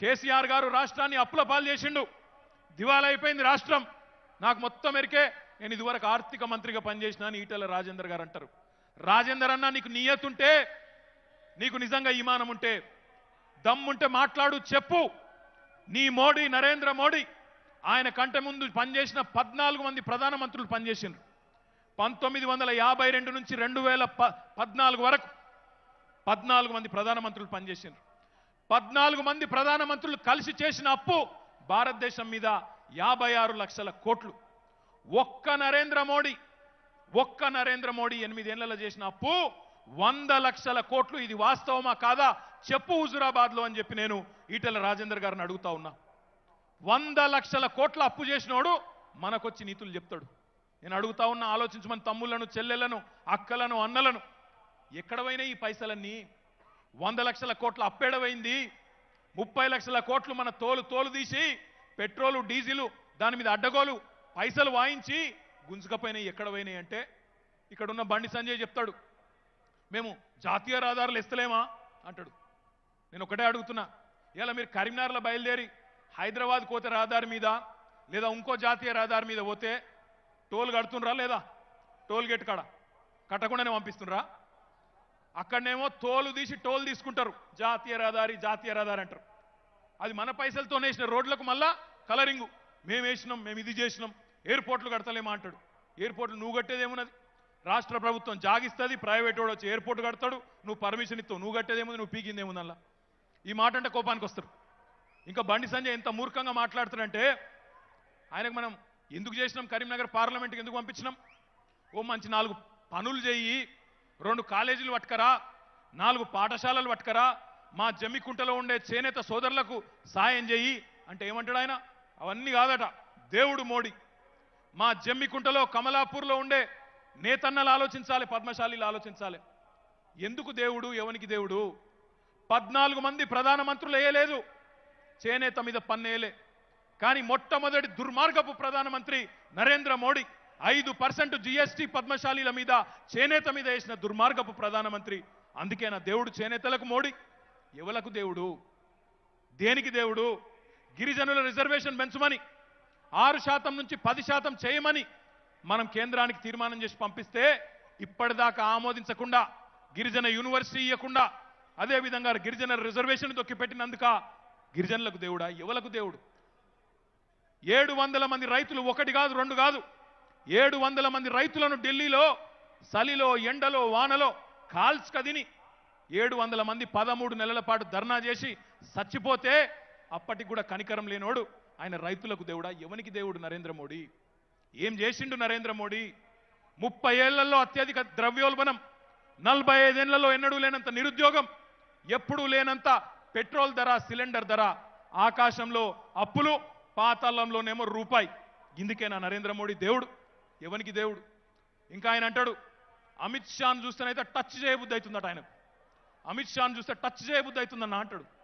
కేసీఆర్ గారు రాష్ట్రాన్ని అప్పుల పాలు చేసిండు. దివాలైపోయింది అయిపోయింది రాష్ట్రం. నాకు మొత్తం ఎరికే నేను ఇదివరకు ఆర్థిక మంత్రిగా పనిచేసిన అని ఈటెల రాజేందర్ గారు అంటారు. రాజేందర్ అన్న నీకు నియతుంటే నీకు నిజంగా ఈమానం ఉంటే దమ్ముంటే మాట్లాడు చెప్పు. నీ మోడీ నరేంద్ర మోడీ ఆయన కంటే ముందు పనిచేసిన పద్నాలుగు మంది ప్రధానమంత్రులు పనిచేసిండ్రు. పంతొమ్మిది వందల యాభై రెండు నుంచి రెండు వేల ప- పద్నాలుగు వరకు పద్నాలుగు మంది ప్రధానమంత్రులు పనిచేసిండ్రు. పద్నాలుగు మంది ప్రధానమంత్రులు కలిసి చేసిన అప్పు భారతదేశం మీద యాభై ఆరు లక్షల కోట్లు. ఒక్క నరేంద్ర మోడీ ఒక్క నరేంద్ర మోడీ ఎనిమిదేళ్ళలో చేసిన అప్పు వంద లక్షల కోట్లు. ఇది వాస్తవమా కాదా? చెప్పు హుజురాబాద్లో అని చెప్పి నేను ఈటెల రాజేందర్ గారిని అడుగుతా ఉన్నా. వంద లక్షల కోట్ల అప్పు చేసినోడు మనకొచ్చి నీతులు చెప్తాడు. నేను అడుగుతా ఉన్నా ఆలోచించమని తమ్ముళ్ళను చెల్లెలను అక్కలను అన్నలను ఎక్కడ పోయినాయి ఈ పైసలన్నీ వంద లక్షల కోట్ల అప్పేడవైంది ముప్పై లక్షల కోట్లు మన తోలు తోలు తీసి పెట్రోలు డీజిలు దాని మీద అడ్డగోలు పైసలు వాయించి గుంజుకపోయినాయి ఎక్కడ పోయినాయి అంటే ఇక్కడున్న బండి సంజయ్ చెప్తాడు. మేము జాతీయ రహదారులు ఇస్తలేమా అంటాడు. నేను ఒకటే అడుగుతున్నా ఇలా మీరు కరీంనగర్లో బయలుదేరి హైదరాబాద్ పోతే రహదారి మీద లేదా ఇంకో జాతీయ రహదారి మీద పోతే టోల్ కడుతుండ్రా లేదా? టోల్ గేట్ కాడ. కట్టకుండానే పంపిస్తుండ్రా? అక్కడనేమో తోలు తీసి టోల్ తీసుకుంటారు. జాతీయ రహదారి జాతీయ రహదారి అంటారు. అది మన పైసలతో వేసిన రోడ్లకు మళ్ళా కలరింగు. మేము వేసినాం మేము ఇది చేసినాం. ఎయిర్పోర్ట్లు కడతలేమా అంటాడు. ఎయిర్పోర్ట్లు నువ్వు కట్టేదేమున్నది రాష్ట్ర ప్రభుత్వం జాగిస్తుంది ప్రైవేట్ వాడు వచ్చి ఎయిర్పోర్ట్ కడతాడు. నువ్వు పర్మిషన్ ఇస్తావు నువ్వు కట్టేదేముంది నువ్వు పీకిందేముంది అలా. ఈ మాట అంటే కోపానికి వస్తారు. ఇంకా బండి సంజయ్ ఎంత మూర్ఖంగా మాట్లాడుతాడంటే ఆయనకు మనం ఎందుకు చేసినాం? కరీంనగర్ పార్లమెంట్కి ఎందుకు పంపించినాం? ఓ మంచి నాలుగు పనులు చేయి రెండు కాలేజీలు పట్టుకరా నాలుగు పాఠశాలలు పట్టుకరా మా జమ్మికుంటలో ఉండే చేనేత సోదరులకు సాయం చేయి అంటే ఏమంటాడు ఆయన? అవన్నీ కాదట దేవుడు మోడీ. మా జమ్మికుంటలో కమలాపూర్లో ఉండే నేతన్నలు ఆలోచించాలి పద్మశాలీలు ఆలోచించాలి. ఎందుకు దేవుడు? ఎవనికి దేవుడు? పద్నాలుగు మంది ప్రధానమంత్రులు వేయలేదు. చేనేత మీద పన్నేయలే. కానీ మొట్టమొదటి దుర్మార్గపు ప్రధానమంత్రి నరేంద్ర మోడీ. ఐదు పర్సెంట్ జిఎస్టి పద్మశాలీల మీద చేనేత మీద వేసిన దుర్మార్గపు ప్రధానమంత్రి. అందుకే నా దేవుడు చేనేతలకు మోడీ ఎవలకు దేవుడు? దేనికి దేవుడు? గిరిజనుల రిజర్వేషన్ పెంచమని ఆరు శాతం నుంచి పది శాతం చేయమని మనం కేంద్రానికి తీర్మానం చేసి పంపిస్తే ఇప్పటిదాకా ఆమోదించకుండా గిరిజన యూనివర్సిటీ ఇవ్వకుండా అదేవిధంగా గిరిజన రిజర్వేషన్ తొక్కిపెట్టినందుక గిరిజనులకు దేవుడా? ఎవలకు దేవుడు? ఏడు వందల మంది రైతులు ఒకటి కాదు రెండు కాదు. ఏడు వందల మంది రైతులను ఢిల్లీలో చలిలో ఎండలో వానలో కాల్స్ కదిని ఏడు వందల మంది పదమూడు నెలల పాటు ధర్నా చేసి చచ్చిపోతే అప్పటికి కూడా కనికరం లేనోడు ఆయన రైతులకు దేవుడా ఎవనికి దేవుడు నరేంద్ర మోడీ? ఏం చేసిండు నరేంద్ర మోడీ? ముప్పై ఏళ్ళలో అత్యధిక ద్రవ్యోల్బణం నలభై ఐదేళ్ళలో ఎన్నడూ లేనంత నిరుద్యోగం ఎప్పుడూ లేనంత పెట్రోల్ ధర సిలిండర్ ధర ఆకాశంలో అప్పులు పాతాళంలోనేమో రూపాయి. ఇందుకేనా నరేంద్ర మోడీ దేవుడు? ఎవనికి దేవుడు? ఇంకా ఆయన అంటాడు అమిత్ షాను చూస్తేనైతే టచ్ చేయబుద్ధి అవుతుందట ఆయనకు అమిత్ షాను చూస్తే టచ్ చేయబుద్ధి అవుతుందన్న అంటాడు.